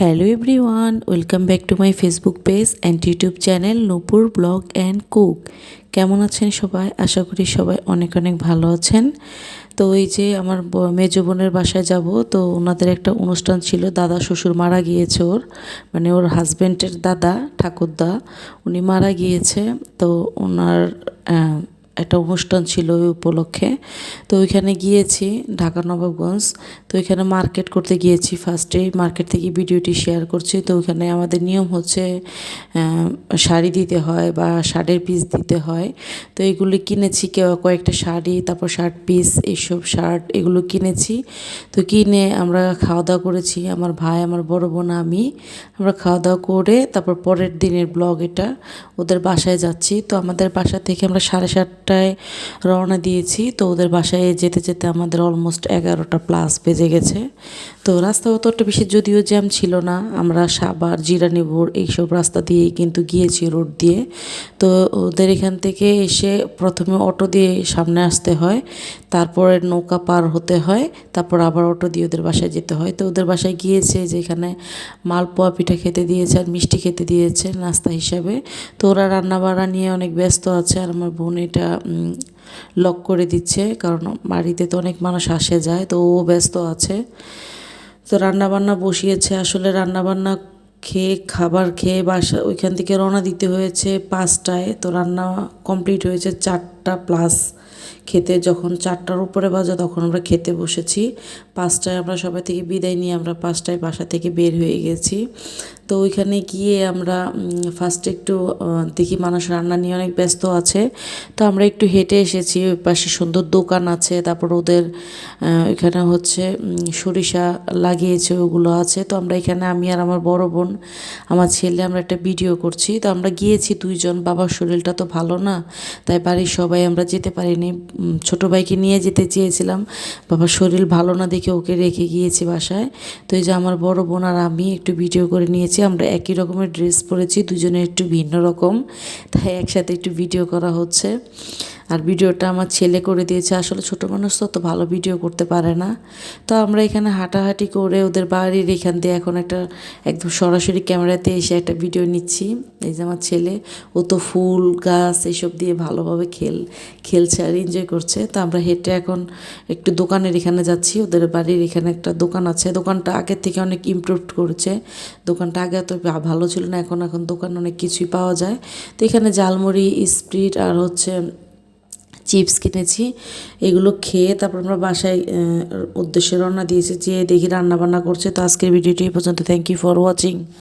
Hello everyone welcome back to my Facebook page and YouTube channel Nupur blog and cook কেমন আছেন সবাই? আশা করি সবাই অনেক অনেক ভালো আছেন। তো এই যে আমার মেজো বোনের বাসায় যাব, তো ওনাদের একটা অনুষ্ঠান ছিল, দাদা শ্বশুর মারা গিয়েছে ওর মানে ওর হাজব্যান্ডের দাদা, ঠাকুরদা, উনি মারা গিয়েছে। তো ওনার একটা অনুষ্ঠান ছিল ওই উপলক্ষে। তো ওইখানে গিয়েছি, ঢাকা নবাবগঞ্জ। তো ওইখানে মার্কেট করতে গিয়েছি ফার্স্টে মার্কেট থেকে ভিডিওটি শেয়ার করছি। তো ওইখানে আমাদের নিয়ম হচ্ছে শাড়ি দিতে হয় বা শার্টের পিস দিতে হয়। তো এগুলি কিনেছি কেউ কয়েকটা শাড়ি, তারপর শার্ট পিস এইসব শার্ট এগুলো কিনেছি। তো কিনে আমরা খাওয়া দাওয়া করেছি। আমার ভাই, আমার বড় বোন, আমি আমরা খাওয়া দাওয়া করে তারপর পরের দিনের ব্লগ এটা ওদের বাসায় যাচ্ছি। তো আমাদের বাসা থেকে আমরা সাড়ে সাতটায় রওনা দিয়েছি। তো ওদের বাসায় যেতে যেতে আমাদের অলমোস্ট এগারোটা প্লাস বেজে গেছে। তো রাস্তা অতটা বেশি যদিও জ্যাম ছিল না। আমরা সাবার, জিরানিপুর এইসব রাস্তা দিয়েই কিন্তু গিয়েছি রোড দিয়ে। তো ওদের এখান থেকে এসে প্রথমে অটো দিয়ে সামনে আসতে হয়, তারপরে নৌকা পার হতে হয়, তারপর আবার অটো দিয়ে ওদের বাসায় যেতে হয়। তো ওদের বাসায় গিয়েছে যেখানে মালপোয়া পিঠা খেতে দিয়েছে আর মিষ্টি খেতে দিয়েছে নাস্তা হিসাবে। তো ওরা রান্না বান্না নিয়ে অনেক ব্যস্ত আছে আর আমার বোন এটা লক করে দিচ্ছে। কারণ বাড়িতে তো অনেক মানুষ আসে যায়, তো ও ব্যস্ত আছে। তো রান্নাবান্না বসিয়েছে, আসলে রান্নাবান্না খেয়ে, খাবার খেয়ে বাসা, ওইখান থেকে রওনা দিতে হয়েছে পাঁচটায়। তো রান্না কমপ্লিট হয়েছে চারটা প্লাস। খেতে যখন চারটার উপরে বাজে তখন আমরা খেতে বসেছি। পাঁচটায় আমরা সবাই থেকে বিদায় নিয়ে আমরা পাঁচটায় বাসা থেকে বের হয়ে গেছি। তো ওইখানে গিয়ে আমরা ফার্স্টে একটু দেখি মানুষ রান্না নিয়ে অনেক ব্যস্ত আছে। তো আমরা একটু হেঁটে এসেছি, ওই পাশে সুন্দর দোকান আছে, তারপর ওদের এখানে হচ্ছে সরিষা লাগিয়েছে, ওগুলো আছে। তো আমরা এখানে, আমি আর আমার বড় বোন, আমার ছেলে, আমরা একটা ভিডিও করছি। তো আমরা গিয়েছি দুইজন, বাবার শরীরটা তো ভালো না, তাই বাড়ির সবাই আমরা যেতে পারিনি। ছোট ভাইকে নিয়ে যেতে চেয়েছিলাম। বাবার শরীর ভালো না দেখে ওকে রেখে গিয়েছি বাসায়। তো এই যে আমার বড় বোন আর আমি একটু ভিডিও করে নিয়েছি। আমরা একই রকমের ড্রেস পরেছি, দুজনে একটু ভিন্ন রকম। তাই একসাথে একটু ভিডিও করা হচ্ছে। আর ভিডিওটা আমার ছেলে করে দিয়েছে। আসলে ছোট মানুষ তো অত ভালো ভিডিও করতে পারে না। তো আমরা এখানে হাঁটাহাঁটি করে ওদের বাড়ির এখান দিয়ে এখন একটা, একদম সরাসরি ক্যামেরাতে এসে একটা ভিডিও নিচ্ছি। এই যে আমার ছেলে, ও তো ফুল, গাছ এইসব দিয়ে ভালোভাবে খেল, খেলছে আর এনজয় করছে। তো আমরা হেঁটে এখন একটু দোকানের এখানে যাচ্ছি। ওদের বাড়ির এখানে একটা দোকান আছে। দোকানটা আগের থেকে অনেক ইমপ্রুভ করেছে। দোকানটা আগে তো ভালো ছিল না। এখন এখন দোকান অনেক কিছুই পাওয়া যায়। তো এখানে জালমুড়ি স্প্রিট আর হচ্ছে চিপস কিনেছি, এগুলো খেয়ে তারপর আমরা বাসায় উদ্দেশ্যে রওনা দিয়েছি যে দেখি রান্না বান্না করছে। তো আজকের ভিডিওটি এই পর্যন্ত। Thank you for watching